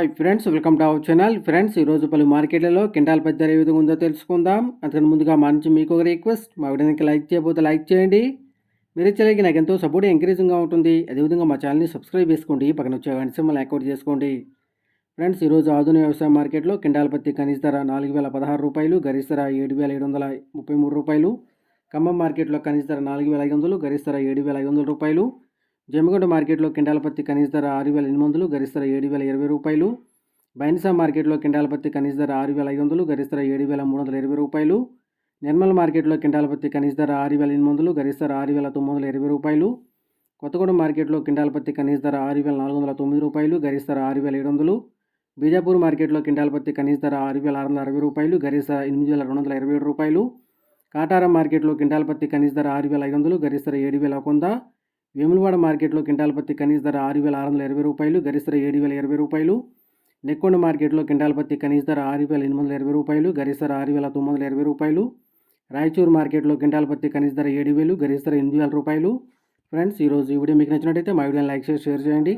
Hi friends welcome to our channel friends ఈరోజు పలు మార్కెట్లలో కింటాల్ పత్తి ఏ విధంగా ఉందో తెలుసుకుందాం. అంతకన్నా ముందుగా మా నుంచి మీకు ఒక రిక్వెస్ట్ మా వీడియోకి లైక్ చేయకపోతే లైక్ చేయండి. మీరు ఇచ్చలేకి నాకు ఎంతో సపోర్ట్ ఎంకరేజింగ్గా ఉంటుంది. అదేవిధంగా మా ఛానల్ని సబ్స్క్రైబ్ చేసుకోండి. పక్కన వచ్చే గంట సింబల్ యాక్టివేట్ చేసుకోండి. ఫ్రెండ్స్ ఈరోజు ఆధునిక వ్యవసాయ మార్కెట్లో కింటాల్ పత్తి కనీస ధర నాలుగు వేల పదహారు రూపాయలు గరిష్ట ధర ఏడు వేల ఏడు వందల ముప్పై మూడు రూపాయలు ఖమ్మం మార్కెట్లో కనీస ధర నాలుగు వేల ఐదు వందలు గరిష్ట ధర ఏడు వేల ఐదు వందల రూపాయలు. జమ్మిగొండ మార్కెట్లో కింటాల పత్తి కనీస ధర ఆరు వేల ఎనిమిది వందలు గరిష్ట ఏడు వేల ఇరవై రూపాయలు. బైన్సా మార్కెట్లో కింటాల పత్తి కనీస ధర ఆరు వేల ఐదు వందలు గరిష్ట ఏడు వేల మూడు వందల ఇరవై రూపాయలు. నిర్మల్ మార్కెట్లో కింటాల పత్తి కనీస ధర ఆరు వేల ఎనిమిది వందలు గరిష్ట ఆరు వేల తొమ్మిది వందల ఇరవై రూపాయలు. కొత్తగూడెం మార్కెట్లో కింటాల పత్తి కనీస ధర ఆరు వేల నాలుగు వందల తొమ్మిది రూపాయలు గరిష్ట ఆరు వేల ఏడు వందలు. బీజాపూర్ మార్కెట్లో కింటాల పత్తి కనీస ధర ఆరు వేల ఆరు వందల అరవై రూపాయలు గరిష్ట ఎనిమిది వేల రెండు వందల ఇరవై ఏడు రూపాయలు. కాటారం మార్కెట్లో కింటాల పత్తి కనీస ధర ఆరు వేల ఐదు వందలు గరిష్ట ఏడు వేల ఒక వంద. వేములవాడ మార్కెట్లో క్వింటాల్ పత్తి కనీస ధర ఆరు వేల ఆరు వందల ఇరవై రూపాయలు గరిష్ట ధర ఏడు వేల ఇరవై రూపాయలు. నెక్కొండ మార్కెట్లో క్వింటాల్ పత్తి కనీస ధర ఆరు వేల ఎనిమిది వందల ఇరవై రూపాయలు గరిష్ట ధర ఆరు వేల తొమ్మిది వందల ఇరవై రూపాయలు. రాయచూరు మార్కెట్లో క్వింటాల్ పత్తి కనీస ధర ఏడు వేలు గరిష్ట ధర ఎనిమిది వేల రూపాయలు. ఫ్రెండ్స్ ఈరోజు ఈ వీడియో మీకు నచ్చినట్టయితే మా వీడియోని లైక్ చేసి షేర్ చేయండి.